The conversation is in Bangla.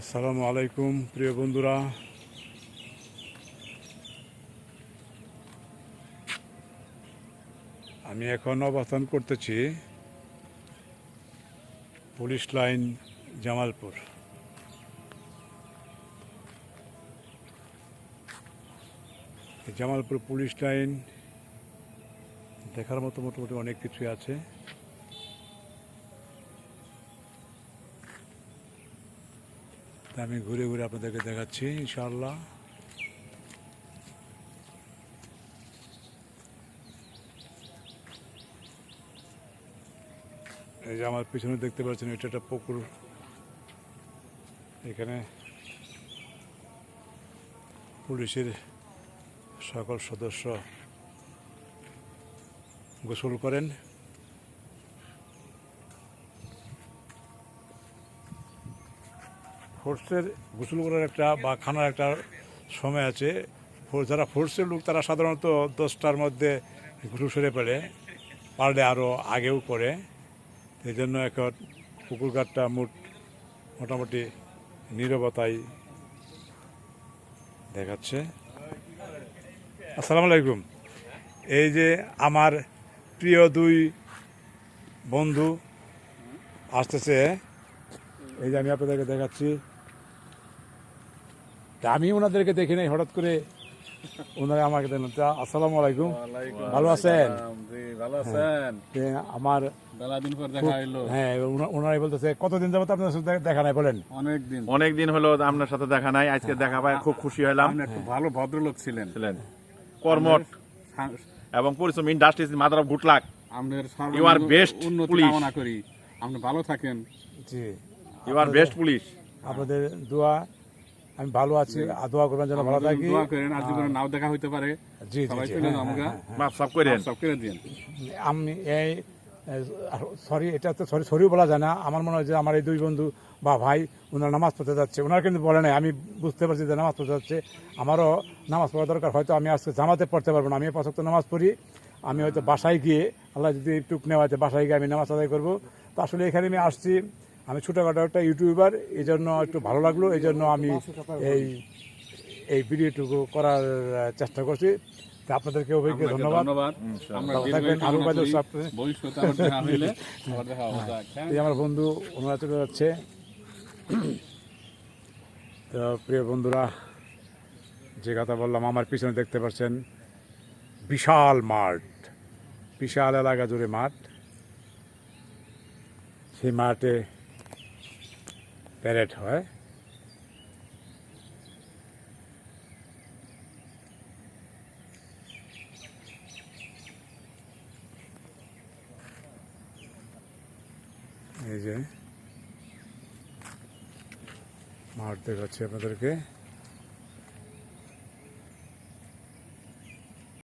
আসসালামু আলাইকুম, প্রিয় বন্ধুরা। আমি এখন অবস্থান করতেছি police line, Jamalpur. Jamalpur police line দেখার মতো মোটামুটি অনেক কিছুই আছে। তা আমি ঘুরে ঘুরে আপনাদেরকে দেখাচ্ছি, ইনশাআল্লাহ। এই যে আমার পিছনে দেখতে পাচ্ছেন, এটা একটা পুকুর। এখানে পুলিশের সকল সদস্য গোসল করেন। ফোর্সের গোসল করার একটা বা খানার একটা সময় আছে। যারা ফোর্সের লোক, তারা সাধারণত দশটার মধ্যে গোসল সেরে পড়ে। পারলে আরও আগেও করে। এই জন্য এখন পুকুর ঘাটটা মোট মোটামুটি নীরবতাই দেখাচ্ছে। আসসালামু আলাইকুম। এই যে আমার প্রিয় দুই বন্ধু আসতেছে। এই যে আমি আপনাদেরকে দেখাচ্ছি। তা আমি ওনাদেরকে দেখি নাই হঠাৎ করে ওনারা আমাকে দেখলেন তা আসসালামু আলাইকুম। ভালো আছেন? আছেন? আমার বেলা দিন পর দেখা হইল। হ্যাঁ ওনারাই বলতেছে কতদিন যাবত আপনার সাথে দেখা নাই? বলেন। অনেক দিন অনেক দিন হলো আপনার সাথে দেখা নাই আজকে দেখা পাই খুব খুশি হলাম আপনি একটু ভালো ভদ্রলোক ছিলেন। ছিলেন। কর্মট এবং পরিশ্রম industries mother of good luck আপনার সর্ব You উন্নতি. কামনা করি। আপনি ভালো থাকেন। জি। ইউ আর বেস্ট পুলিশ আপনাদের দোয়া আমি ভালো আছি দোয়া করবেন যেন ভালো থাকি। দোয়া করেন আর জীবনে নাও দেখা হইতে পারে। জি জি সবাই হ্যাঁ, আমরা মাফ সাফ করেন। সব করে দিন আমি এই সরি এটা তো সরি সরিও বলা যায় না। আমার মনে হয় যে আমার এই দুই বন্ধু বা ভাই ওনারা নামাজ পড়তে যাচ্ছে। ওনারা কিন্তু বলে নাই আমি বুঝতে পারছি যে নামাজ পড়তে যাচ্ছে। আমারও নামাজ পড়া দরকার হয়তো আমি আজকে জামাতে পড়তে পারব না। আমি পছন্দ নামাজ পড়ি। আমি হয়তো বাসায় গিয়ে আল্লাহ যদি টুক নেওয়া যায় বাসায় গিয়ে আমি নামাজ আদায় করব। তো আসলে এখানে আমি আসছি। আমি ছোটোখাটো একটা ইউটিউবার এই জন্য একটু ভালো লাগল এই জন্য আমি এই এই ভিডিওটুকু করার চেষ্টা করছি। তা আপনাদেরকে অভিজ্ঞ ধন্যবাদ। হ্যাঁ? এই আমার বন্ধু ওনারা চলে যাচ্ছে তো প্রিয় বন্ধুরা যে কথা বললাম আমার পিছনে দেখতে পাচ্ছেন বিশাল মাঠ বিশাল এলাকা জুড়ে মাঠ। সেই মাঠে প্যারেড হয়। এই যে মাঠ দেখাচ্ছি আপনাদেরকে।